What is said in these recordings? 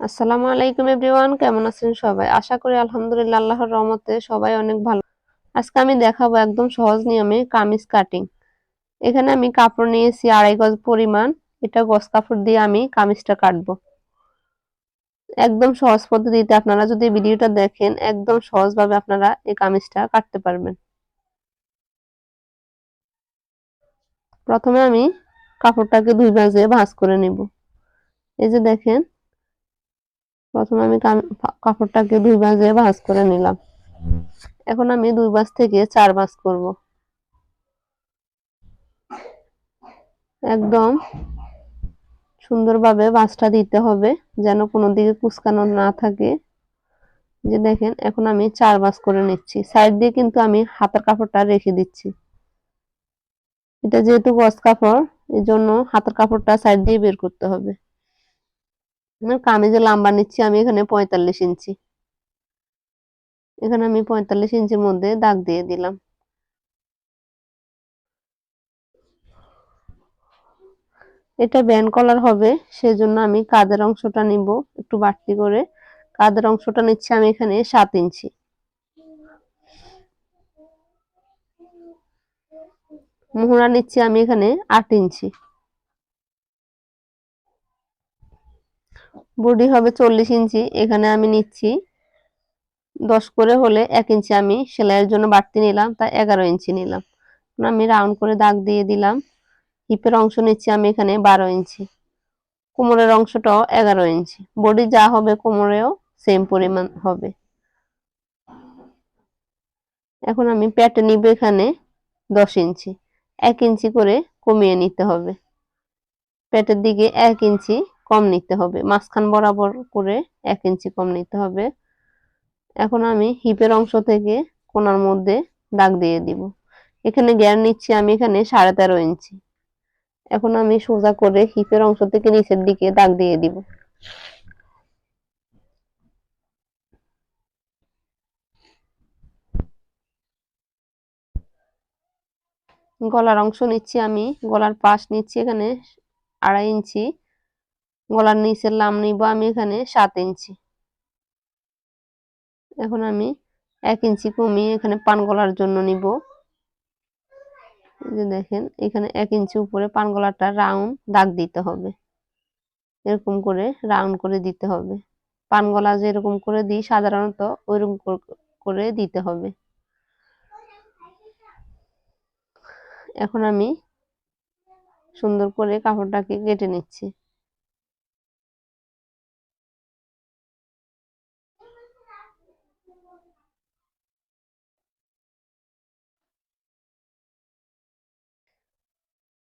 আসসালামু আলাইকুম এভরিওয়ান, কেমন আছেন সবাই? আশা করি আলহামদুলিল্লাহ আল্লাহর রহমতে সবাই অনেক ভালো। আজকে আমি দেখাবো একদম সহজ নিয়মে কামিজ কাটিং। এখানে আমি কাপড় নিয়েছি আড়াই গজ পরিমাণ, এটা গজ কাপড় দিয়ে আমি কামিজটা কাটবো। একদম সহজ পদ্ধতিতে আপনারা যদি ভিডিওটা দেখেন, একদম সহজভাবে আপনারা এই কামিজটা কাটতে পারবেন। প্রথমে আমি কাপড়টাকে দুই ভাঁজে ভাঁজ করে নেব। এই যে দেখেন প্রথমে আমি কাপড়টাকে দুই ভাঁজে ভাঁজ করে নিলাম। এখন আমি দুই ভাঁজ থেকে চার ভাঁজ করব। একদম সুন্দরভাবে ভাঁজটা দিতে হবে, যেন কোনো দিকে কুচকানো না থাকে। যে দেখেন, এখন আমি চার ভাঁজ করে নিচ্ছি। সাইড দিয়ে কিন্তু আমি হাতের কাপড়টা রেখে দিচ্ছি। এটা যেহেতু গস কাপড় এই জন্য হাতের কাপড়টা সাইড দিয়ে বের করতে হবে। কামিজের লাম্বা নিচ্ছি আমি এখানে পঁয়তাল্লিশ ইঞ্চি। এখানে আমি পঁয়তাল্লিশ ইঞ্চির মধ্যে দাগ দিয়ে দিলাম। এটা ব্যান কলার হবে, সেজন্য আমি কাদের অংশটা নিব, একটু বাড়তি করে। কাদের অংশটা নিচ্ছি আমি এখানে সাত ইঞ্চি। মোহরা নিচ্ছি আমি এখানে আট ইঞ্চি। বডি হবে চল্লিশ ইঞ্চি, এখানে আমি নিচ্ছি দশ করে হলে এক ইঞ্চি আমি সেলাইয়ের জন্য বাড়তি নিলাম তাই এগারো ইঞ্চি নিলাম। আমি রাউন্ড করে দাগ দিয়ে দিলাম, হিপের অংশ নিচ্ছি আমি এখানে বারো ইঞ্চি, কোমরের অংশটাও এগারো ইঞ্চি। বডি যা হবে কোমরেও সেম পরিমাণ হবে। এখন আমি প্যাটে নিব এখানে দশ ইঞ্চি, এক ইঞ্চি করে কমিয়ে নিতে হবে। পেটের দিকে এক ইঞ্চি কম নিতে হবে। মাঝখান বরাবর করে এক ইঞ্চি কম নিতে হবে। এখন আমি হিপের অংশ থেকে কোনার মধ্যে দাগ দিয়ে দিব। এখানে গ্যার নিচ্ছি আমি এখানে সাড়ে তেরো ইঞ্চি। এখন আমি সোজা করে হিপের অংশ থেকে নিচের দিকে দাগ দিয়ে দিব। গলার অংশ নিচ্ছি আমি। গলার পাশ নিচ্ছি এখানে আড়াই ইঞ্চি। গলার নিচের লাম নিব আমি এখানে সাত ইঞ্চি। এখন আমি এক ইঞ্চি কমিয়ে এখানে পান গলার জন্য নিব। যে দেখেন, এখানে এক ইঞ্চি উপরে পান গলাটা রাউন্ড দাগ দিতে হবে। এরকম করে রাউন্ড করে দিতে হবে। পান গলা যেরকম করে দিই সাধারণত ওইরকম করে দিতে হবে। এখন আমি সুন্দর করে কাপড়টাকে কেটে নিচ্ছি।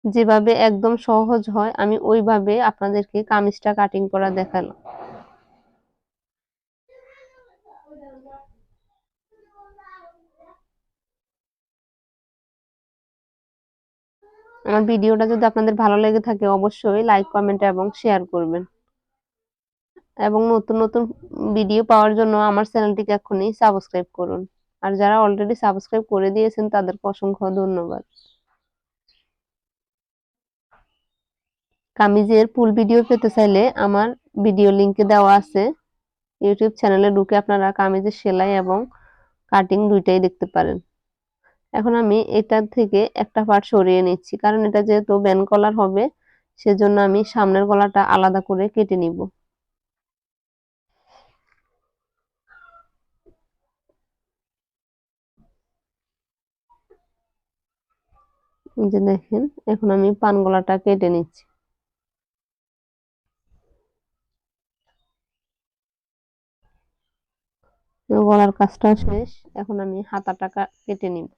যেভাবে একদম সহজ হয়, আমি ওইভাবে আপনাদেরকে কামিজটা কাটিং করা দেখালাম। আমার ভিডিওটা যদি আপনাদের ভালো লেগে থাকে, অবশ্যই লাইক কমেন্ট এবং শেয়ার করবেন। এবং নতুন নতুন ভিডিও পাওয়ার জন্য আমার চ্যানেলটিকে এখনই সাবস্ক্রাইব করুন। আর যারা অলরেডি সাবস্ক্রাইব করে দিয়েছেন, তাদেরকে অসংখ্য ধন্যবাদ। কামিজের ফুল ভিডিও পেতে চাইলে আমার ভিডিও লিঙ্কে দেওয়া আছে। ইউটিউব চ্যানেলে ঢুকে আপনারা কামিজের সেলাই এবং কাটিং দুইটাই দেখতে পারেন। এখন আমি এটা থেকে একটা পার্ট সরিয়ে নিচ্ছি, কারণ এটা যেহেতু ব্যান কলার হবে, সেজন্য আমি সামনের গলাটা আলাদা করে কেটে নিব। যে দেখেন, এখন আমি পান গলাটা কেটে নিচ্ছি। গলার কাজটা শেষ। এখন আমি হাতাটা কেটে নিব।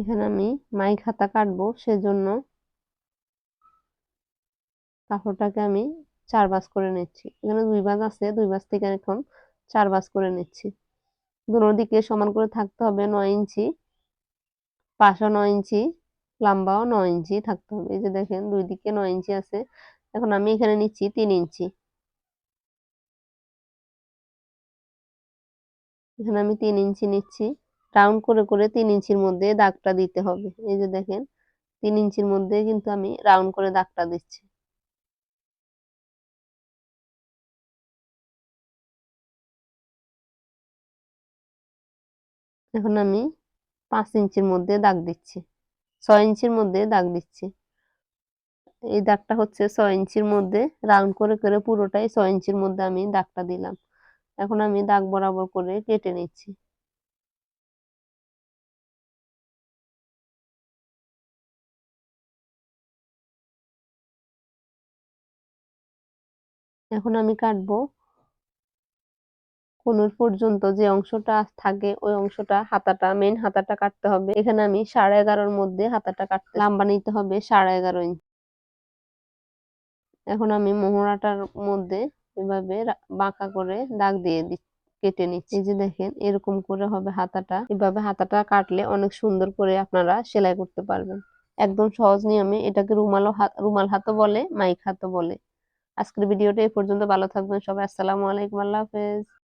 এখানে আমি মাই খাতা কাটবো, সেজন্য কাপড়টাকে আমি চার বাস করে নিচ্ছি। এখানে দুই বাস আছে, দুই বাস থেকে এখন চার বাস করে নিচ্ছি। দুনো দিকে সমান করে থাকতে হবে নয় ইঞ্চি, পাশও নয় ইঞ্চি, লম্বাও নয় ইঞ্চি থাকতে হবে। এই যে দেখেন, দুই দিকে নয় ইঞ্চি আছে। এখন আমি এখানে নিচ্ছি তিন ইঞ্চি। এখানে আমি তিন ইঞ্চি নিচ্ছি। রাউন্ড করে করে তিন ইঞ্চির মধ্যে দাগটা দিতে হবে। এই যে দেখেন, তিন ইঞ্চির মধ্যে কিন্তু আমি রাউন্ড করে দাগটা দিচ্ছি। এখন আমি পাঁচ ইঞ্চির মধ্যে দাগ দিচ্ছি, ছয় ইঞ্চির মধ্যে দাগ দিচ্ছি। এই দাগটা হচ্ছে ছয় ইঞ্চির মধ্যে রাউন্ড করে করে পুরোটাই ছয় ইঞ্চির মধ্যে আমি দাগটা দিলাম। এখন আমি দাগ বরাবর করে কেটে নিচ্ছি। এখন আমি কাটবো কোনুর পর্যন্ত যে অংশটা থাকে, ওই অংশটা হাতাটা মেন হাতাটা কাটতে হবে। এখানে আমি সাড়ে এগারোর মধ্যে হাতাটা কাটতে, লাম্বা নিতে হবে সাড়ে এগারো ইঞ্চি। এখন আমি মোহরাটার মধ্যে এভাবে বাঁকা করে দাগ দিয়ে দিচ্ছি, কেটে নিচ্ছি। এই যে দেখেন, এরকম করে হবে হাতাটা। এভাবে হাতাটা কাটলে অনেক সুন্দর করে আপনারা সেলাই করতে পারবেন। একদম সহজ নিয়মে এটাকে রুমালও রুমাল হাতও বলে, মাইক হাতও বলে। আজকের ভিডিওটা এই পর্যন্ত। ভালো থাকবেন সবাই। আসসালামু আলাইকুম। আল্লাহ হাফেজ।